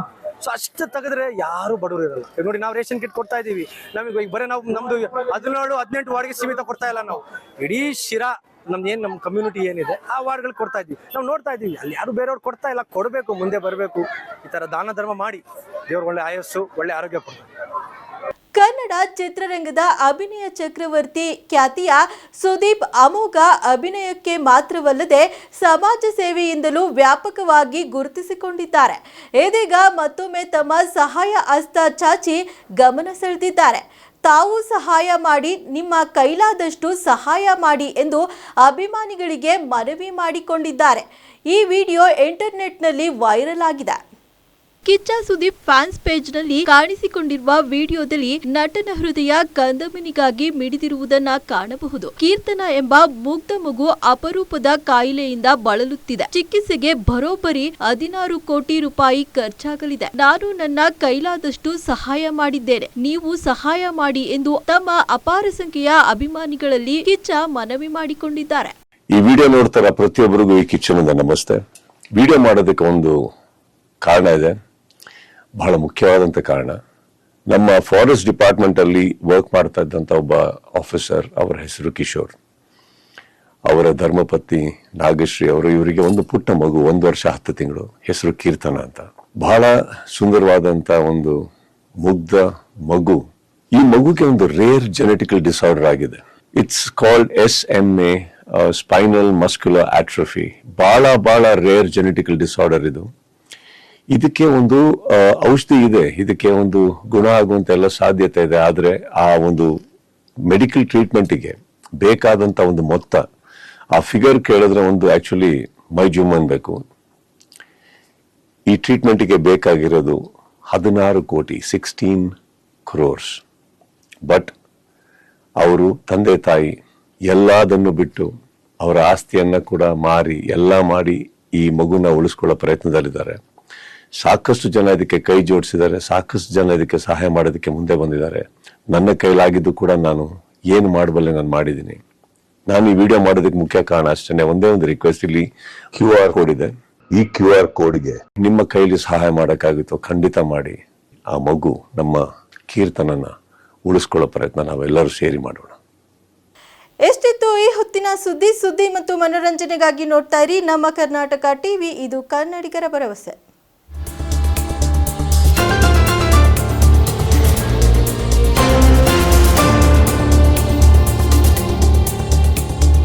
ಸೊ ಅಷ್ಟು ತೆಗೆದ್ರೆ ಯಾರು ಬಡವರು ಇರಲ್ಲ. ನೋಡಿ, ನಾವು ರೇಷನ್ ಕಿಟ್ ಕೊಡ್ತಾ ಇದೀವಿ ನಮಗೆ ಈಗ ಬರೀ ನಾವು ನಮ್ದು ಹದಿನೇಳು, ಹದಿನೆಂಟು ವಾರ್ಡ್ಗೆ ಸೀಮಿತ ಕೊಡ್ತಾ ಇಲ್ಲ ನಾವು. ಇಡೀ ಶಿರಾ ನಮ್ದು ಏನು ನಮ್ಮ ಕಮ್ಯುನಿಟಿ ಏನಿದೆ, ಆ ವಾರ್ಡ್ಗಳು ಕೊಡ್ತಾ ಇದ್ವಿ ನಾವು ನೋಡ್ತಾ ಇದೀವಿ ಅಲ್ಲಿ ಯಾರು ಬೇರೆಯವ್ರು ಕೊಡ್ತಾ ಇಲ್ಲ, ಕೊಡಬೇಕು, ಮುಂದೆ ಬರಬೇಕು. ಈ ಥರ ದಾನ ಧರ್ಮ ಮಾಡಿ ದೇವ್ರಿಗೆ ಒಳ್ಳೆ ಆಯಸ್ಸು, ಒಳ್ಳೆ ಆರೋಗ್ಯ ಕೊಡ್ತಾರೆ ಕನ್ನಡ ಚಿತ್ರರಂಗದ ಅಭಿನಯ ಚಕ್ರವರ್ತಿ ಖ್ಯಾತಿಯ ಸುದೀಪ್ ಅಮೋಘ ಅಭಿನಯಕ್ಕೆ ಮಾತ್ರವಲ್ಲದೆ ಸಮಾಜ ಸೇವೆಯಿಂದಲೂ ವ್ಯಾಪಕವಾಗಿ ಗುರುತಿಸಿಕೊಂಡಿದ್ದಾರೆ. ಇದೀಗ ಮತ್ತೊಮ್ಮೆ ತಮ್ಮ ಸಹಾಯ ಹಸ್ತ ಚಾಚಿ ಗಮನ ಸೆಳೆದಿದ್ದಾರೆ. ತಾವು ಸಹಾಯ ಮಾಡಿ, ನಿಮ್ಮ ಕೈಲಾದಷ್ಟು ಸಹಾಯ ಮಾಡಿ ಎಂದು ಅಭಿಮಾನಿಗಳಿಗೆ ಮನವಿ ಮಾಡಿಕೊಂಡಿದ್ದಾರೆ. ಈ ವಿಡಿಯೋ ಇಂಟರ್ನೆಟ್ನಲ್ಲಿ ವೈರಲ್ ಆಗಿದೆ. ಕಿಚ್ಚ ಸುದೀಪ್ ಫ್ಯಾನ್ಸ್ ಪೇಜ್ನಲ್ಲಿ ಕಾಣಿಸಿಕೊಂಡಿರುವ ವಿಡಿಯೋದಲ್ಲಿ ನಟನ ಹೃದಯ ಗಂಧಮಿನಿಗಾಗಿ ಮಿಡಿದಿರುವುದನ್ನ ಕಾಣಬಹುದು. ಕೀರ್ತನ ಎಂಬ ಮುಗ್ಧ ಮಗು ಅಪರೂಪದ ಕಾಯಿಲೆಯಿಂದ ಬಳಲುತ್ತಿದೆ. ಚಿಕಿತ್ಸೆಗೆ ಬರೋಬ್ಬರಿ ಹದಿನಾರು ಕೋಟಿ ರೂಪಾಯಿ ಖರ್ಚಾಗಲಿದೆ. ನಾನು ನನ್ನ ಕೈಲಾದಷ್ಟು ಸಹಾಯ ಮಾಡಿದ್ದೇನೆ. ನೀವು ಸಹಾಯ ಮಾಡಿ ಎಂದು ತಮ್ಮ ಅಪಾರ ಸಂಖ್ಯೆಯ ಅಭಿಮಾನಿಗಳಲ್ಲಿ ಕಿಚ್ಚ ಮನವಿ ಮಾಡಿಕೊಂಡಿದ್ದಾರೆ. ಈ ವಿಡಿಯೋ ನೋಡ್ತಾರ ಪ್ರತಿಯೊಬ್ಬರಿಗೂ ಈ ಕಿಚ್ಚನಿಂದ ನಮಸ್ತೆ. ವಿಡಿಯೋ ಮಾಡೋದಕ್ಕೆ ಒಂದು ಕಾರಣ ಇದೆ. ಬಹಳ ಮುಖ್ಯವಾದಂಥ ಕಾರಣ. ನಮ್ಮ ಫಾರೆಸ್ಟ್ ಡಿಪಾರ್ಟ್ಮೆಂಟಲ್ಲಿ ವರ್ಕ್ ಮಾಡ್ತಾ ಇದ್ದಂಥ ಒಬ್ಬ ಆಫೀಸರ್ ಅವರ ಹೆಸರು ಕಿಶೋರ್. ಅವರ ಧರ್ಮಪತ್ನಿ ನಾಗಶ್ರೀ ಅವರು ಇವರಿಗೆ ಒಂದು ಪುಟ್ಟ ಮಗು, ಒಂದು ವರ್ಷ ಹತ್ತು ತಿಂಗಳು, ಹೆಸರು ಕೀರ್ತನ ಅಂತ. ಬಹಳ ಸುಂದರವಾದಂಥ ಒಂದು ಮುಗ್ಧ ಮಗು. ಈ ಮಗುಗೆ ಒಂದು ರೇರ್ ಜೆನೆಟಿಕಲ್ ಡಿಸಾರ್ಡರ್ ಆಗಿದೆ. It's called S M A spinal muscular atrophy ಬಹಳ ಬಹಳ ರೇರ್ ಜೆನೆಟಿಕಲ್ ಡಿಸಾರ್ಡರ್ ಇದು. ಇದಕ್ಕೆ ಒಂದು ಔಷಧಿ ಇದೆ. ಇದಕ್ಕೆ ಒಂದು ಗುಣ ಆಗುವಂತ ಎಲ್ಲ ಸಾಧ್ಯತೆ ಇದೆ. ಆದ್ರೆ ಆ ಒಂದು ಮೆಡಿಕಲ್ ಟ್ರೀಟ್ಮೆಂಟಿಗೆ ಬೇಕಾದಂತ ಒಂದು ಮೊತ್ತ, ಆ ಫಿಗರ್ ಕೇಳಿದ್ರೆ ಒಂದು ಆಕ್ಚುಲಿ ಮೈ ಜುಮ್ ಅನ್ಬೇಕು ಈ ಟ್ರೀಟ್ಮೆಂಟಿಗೆ ಬೇಕಾಗಿರೋದು ಹದಿನಾರು ಕೋಟಿ ಸಿಕ್ಸ್ಟೀನ್ ಕ್ರೋರ್ಸ್ ಬಟ್ ಅವರು ತಂದೆ, ತಾಯಿ ಎಲ್ಲದನ್ನು ಬಿಟ್ಟು ಅವರ ಆಸ್ತಿಯನ್ನ ಕೂಡ ಮಾರಿ, ಎಲ್ಲ ಮಾಡಿ ಈ ಮಗುನ ಉಳಿಸ್ಕೊಳ್ಳೋ ಪ್ರಯತ್ನದಲ್ಲಿದ್ದಾರೆ. ಸಾಕಷ್ಟು ಜನ ಇದಕ್ಕೆ ಕೈ ಜೋಡಿಸಿದ್ದಾರೆ ಸಾಕಷ್ಟು ಜನ ಇದಕ್ಕೆ ಸಹಾಯ ಮಾಡೋದಕ್ಕೆ ಮುಂದೆ ಬಂದಿದ್ದಾರೆ. ನನ್ನ ಕೈಲಾಗಿದ್ದು ಕೂಡ ನಾನು ಏನು ಮಾಡಬಲ್ಲೆ ನಾನು ಮಾಡಿದ್ದೀನಿ. ನಾನು ಈ ವಿಡಿಯೋ ಮಾಡೋದಕ್ಕೆ ಮುಖ್ಯ ಕಾರಣ ಅಷ್ಟೇ ಒಂದೇ ಒಂದು ರಿಕ್ವೆಸ್ಟ್ ಇಲ್ಲಿ ಕ್ಯೂ ಆರ್ ಕೋಡ್ ಇದೆ. ಈ ಕ್ಯೂ ಆರ್ ಕೋಡ್ಗೆ ನಿಮ್ಮ ಕೈಲಿ ಸಹಾಯ ಮಾಡೋಕ್ಕಾಗುತ್ತೋ ಖಂಡಿತ ಮಾಡಿ. ಆ ಮಗು ನಮ್ಮ ಕೀರ್ತನನ್ನ ಉಳಿಸ್ಕೊಳ್ಳೋ ಪ್ರಯತ್ನ ನಾವೆಲ್ಲರೂ ಸೇರಿ ಮಾಡೋಣ. ಎಷ್ಟಿತ್ತು ಈ ಹೊತ್ತಿನ ಸುದ್ದಿ? ಸುದ್ದಿ ಮತ್ತು ಮನೋರಂಜನೆಗಾಗಿ ನೋಡ್ತಾ ಇರಿ ನಮ್ಮ ಕರ್ನಾಟಕ ಟಿವಿ. ಇದು ಕನ್ನಡಿಗರ ಭರವಸೆ.